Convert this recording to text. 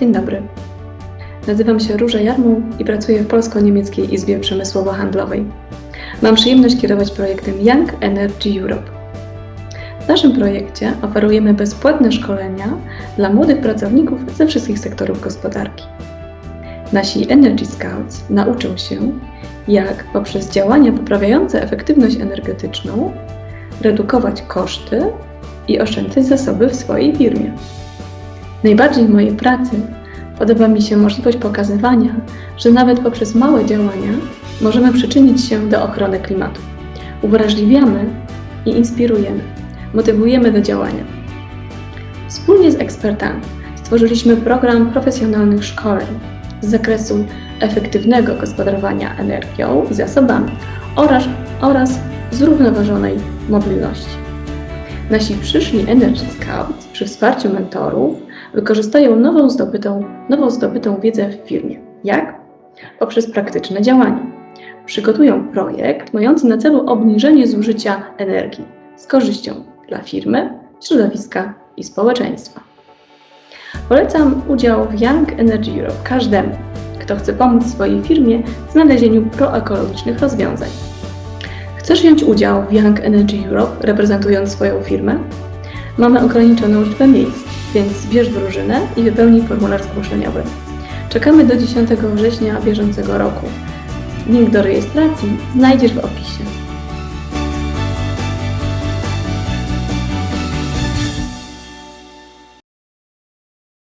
Dzień dobry. Nazywam się Róża Jarmuł i pracuję w Polsko-Niemieckiej Izbie Przemysłowo-Handlowej. Mam przyjemność kierować projektem Young Energy Europe. W naszym projekcie oferujemy bezpłatne szkolenia dla młodych pracowników ze wszystkich sektorów gospodarki. Nasi Energy Scouts nauczą się, jak poprzez działania poprawiające efektywność energetyczną redukować koszty i oszczędzać zasoby w swojej firmie. Najbardziej w mojej pracy podoba mi się możliwość pokazywania, że nawet poprzez małe działania możemy przyczynić się do ochrony klimatu. Uwrażliwiamy i inspirujemy, motywujemy do działania. Wspólnie z ekspertami stworzyliśmy program profesjonalnych szkoleń z zakresu efektywnego gospodarowania energią i zasobami oraz, oraz zrównoważonej mobilności. Nasi przyszli Energy Scouts przy wsparciu mentorów wykorzystają nową zdobytą, nową zdobytą wiedzę w firmie. Jak? Poprzez praktyczne działania. Przygotują projekt mający na celu obniżenie zużycia energii z korzyścią dla firmy, środowiska i społeczeństwa. Polecam udział w Young Energy Europe każdemu, kto chce pomóc swojej firmie w znalezieniu proekologicznych rozwiązań. Chcesz wziąć udział w Young Energy Europe reprezentując swoją firmę? Mamy ograniczoną liczbę miejsc, więc zbierz drużynę i wypełnij formularz zgłoszeniowy. Czekamy do 10 września bieżącego roku. Link do rejestracji znajdziesz w opisie.